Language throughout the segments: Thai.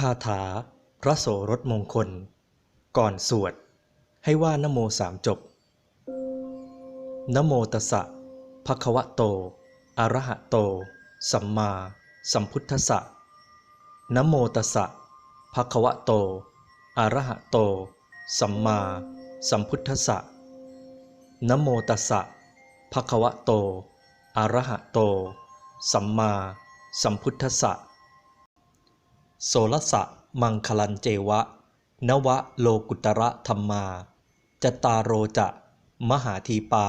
คาถา พระโสรถมงคล ก่อนสวด ให้ว่านโมสามจบ นโมตัสสะภะคะวะโต อะระหะโต สัมมา สัมพุทธัสสะนโมตัสสะภะคะวะโต อะระหะโต สัมมา สัมพุทธัสสะนโมตัสสะภะคะวะโต อะระหะโต สัมมา สัมพุทธัสสะ โสรสะมังคลันเจวะ นวะโลกุตระธรรมา จตารโรจะ มหาทีปา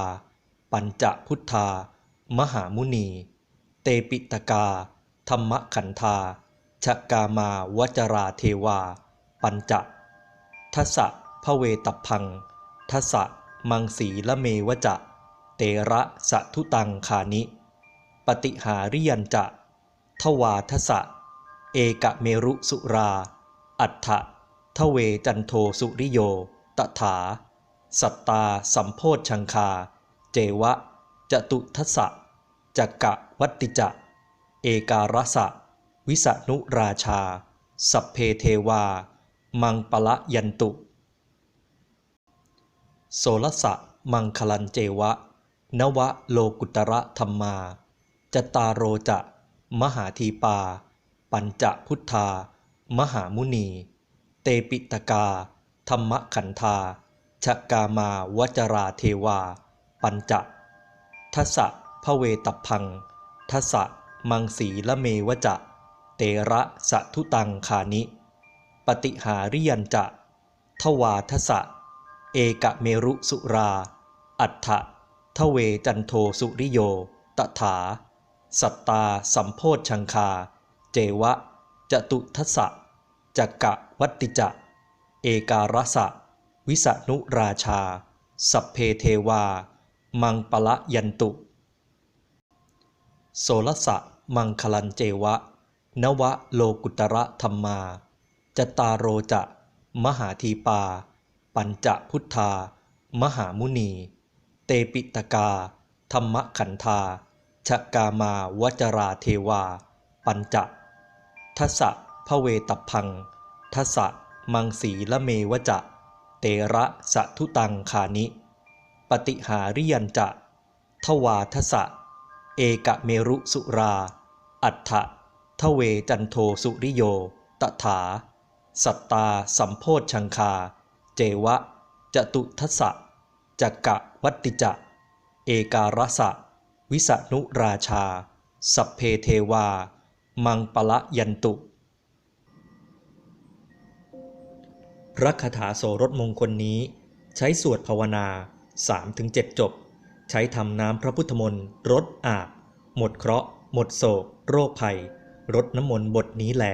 ปัญจพุทธา มหามุนี เตปิตกา ธรรมขันธา ชกามาวจราเทวา ปัญจทัสะพระเวตพังทัสสะมังสีละเมวจะ เตระสะทุตังคานิ ปฏิหาริยันจะ ทวาทสะ เอกเมรุสุรา อัฏฐะทเวจันโทสุริโย ตถา สัตตาสัมโพธชังคา เจวะ จตุทัสสะจักกะวัตติจะ เอการสะ วิสนุราชา สัพเพเทวา มังปะละยันตุ โสรสะมังคลันเจวะ นวะโลกุตระธรรมา จตารโรจะ มหาทีปา ปัญจพุทธา มหามุนี เตปิตกา ธรรมขันธา ชกามาวจราเทวา ปัญจทัสะพระเวตพังทัสะมังสีละเมวจะ เตระสะทุตังคานิ ปฏิหาริยันจะ ทวาทสะ เอกเมรุสุรา อัฏฐะทเวจันโทสุริโย ตถา สัตตาสัมโพธชังคา เจวะ จตุทัสสะจักกะวัตติจะ เอการสะ วิสนุราชา สัพเพเทวา มังปะละยันตุ โสรสะมังคลันเจวะ นวะโลกุตระธรรมา จตารโรจะ มหาทีปา ปัญจพุทธา มหามุนี เตปิตกา ธรรมขันธาชกามาวจราเทวา ปัญจ ทัสะพระเวตัพังทัสะมังสีละเมวจะ เตระสะทุตังคานิ ปฏิหาริยันจะ ทวาทสะ เอกเมรุสุรา อัฏฐะทเวจันโทสุริโย ตถา สัตตาสัมโพธชังคา เจวะ จตุทัสสะจักกะวัตติจะ เอการสะ วิสนุราชา สัพเพเทวา มังปะละยันตุ พระคาถาโสรถมงคลนี้ ใช้สวดภาวนา 3-7 จบ ใช้ทำน้ำพระพุทธมนต์รดอาบ หมดเคราะห์ หมดโศก โรคภัย รดน้ำมนต์บทนี้แล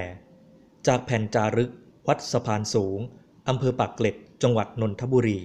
จากแผ่นจารึก วัดสะพานสูงอำเภอปากเกร็ด จังหวัดนนทบุรี